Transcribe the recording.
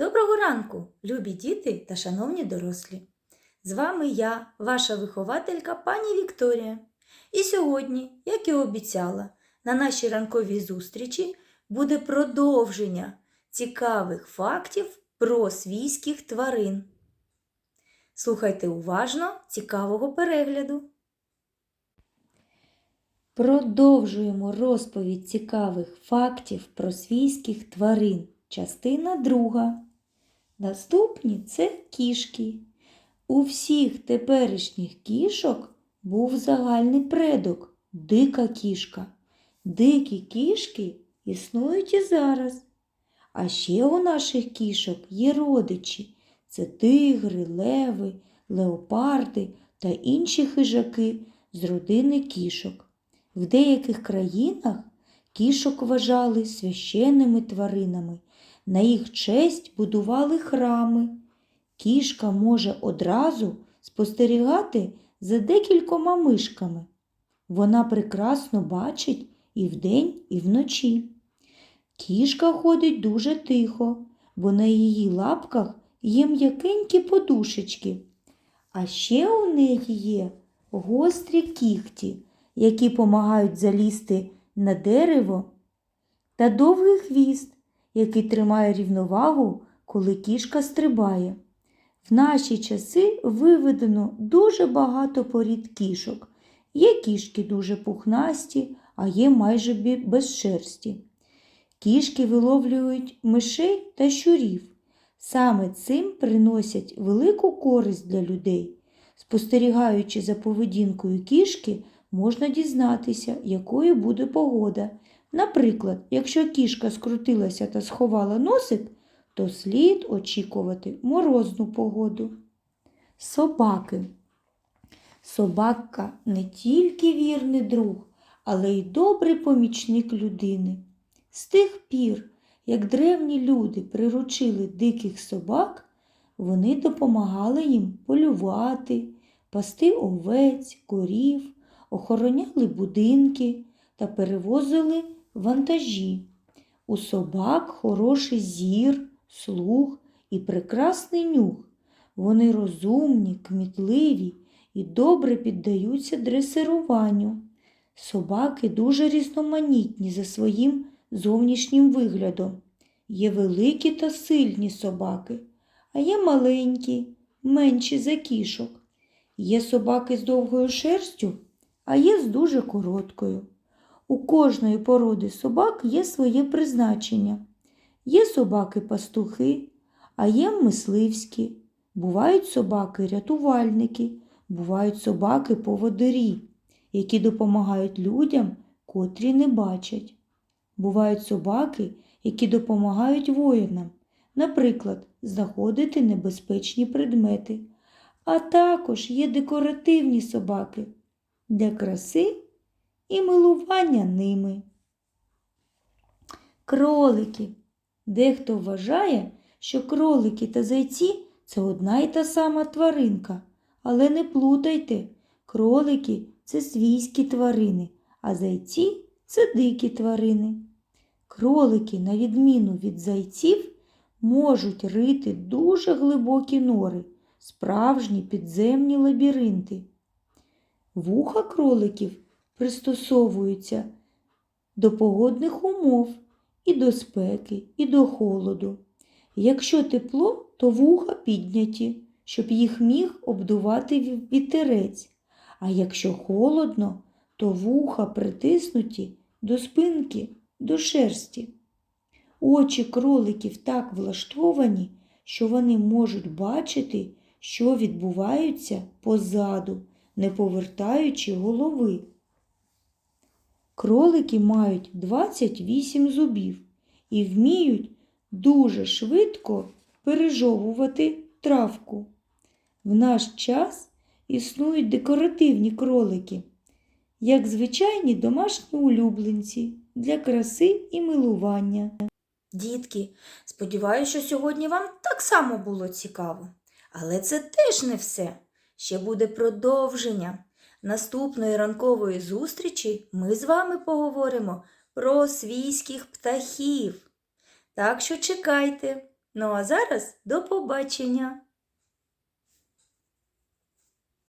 Доброго ранку, любі діти та шановні дорослі! З вами я, ваша вихователька пані Вікторія. І сьогодні, як і обіцяла, на нашій ранковій зустрічі буде продовження цікавих фактів про свійських тварин. Слухайте уважно цікавого перегляду. Продовжуємо розповідь цікавих фактів про свійських тварин. Частина друга. Наступні це кішки. У всіх теперішніх кішок був загальний предок дика кішка. Дикі кішки існують і зараз. А ще у наших кішок є родичі це тигри, леви, леопарди та інші хижаки з родини кішок. В деяких країнах кішок вважали священними тваринами. На їх честь будували храми. Кішка може одразу спостерігати за декількома мишками. Вона прекрасно бачить і вдень, і вночі. Кішка ходить дуже тихо, бо на її лапках є м'якенькі подушечки. А ще у неї є гострі кігті, які помагають залізти на дерево, та довгий хвіст, який тримає рівновагу, коли кішка стрибає. В наші часи виведено дуже багато порід кішок. Є кішки дуже пухнасті, а є майже без шерсті. Кішки виловлюють мишей та щурів. Саме цим приносять велику користь для людей. Спостерігаючи за поведінкою кішки, можна дізнатися, якою буде погода. Наприклад, якщо кішка скрутилася та сховала носик, то слід очікувати морозну погоду. Собаки. Собака не тільки вірний друг, але й добрий помічник людини. З тих пір, як древні люди приручили диких собак, вони допомагали їм полювати, пасти овець, корів, охороняли будинки та перевозили вантажі. У собак хороший зір, слух і прекрасний нюх. Вони розумні, кмітливі і добре піддаються дресируванню. Собаки дуже різноманітні за своїм зовнішнім виглядом. Є великі та сильні собаки, а є маленькі, менші за кішок. Є собаки з довгою шерстю, а є з дуже короткою. У кожної породи собак є своє призначення. Є собаки-пастухи, а є мисливські. Бувають собаки-рятувальники, бувають собаки-поводирі, які допомагають людям, котрі не бачать. Бувають собаки, які допомагають воїнам, наприклад, знаходити небезпечні предмети. А також є декоративні собаки для краси і милування ними. Кролики. Дехто вважає, що кролики та зайці це одна й та сама тваринка. Але не плутайте, кролики це свійські тварини, а зайці це дикі тварини. Кролики, на відміну від зайців, можуть рити дуже глибокі нори, справжні підземні лабіринти. Вуха кроликів пристосовуються до погодних умов і до спеки, і до холоду. Якщо тепло, то вуха підняті, щоб їх міг обдувати вітерець, а якщо холодно, то вуха притиснуті до спинки, до шерсті. Очі кроликів так влаштовані, що вони можуть бачити, що відбувається позаду, не повертаючи голови. Кролики мають 28 зубів і вміють дуже швидко пережовувати травку. В наш час існують декоративні кролики, як звичайні домашні улюбленці для краси і милування. Дітки, сподіваюся, що сьогодні вам так само було цікаво. Але це теж не все. Ще буде продовження. Наступної ранкової зустрічі ми з вами поговоримо про свійських птахів. Так що чекайте. Ну а зараз до побачення!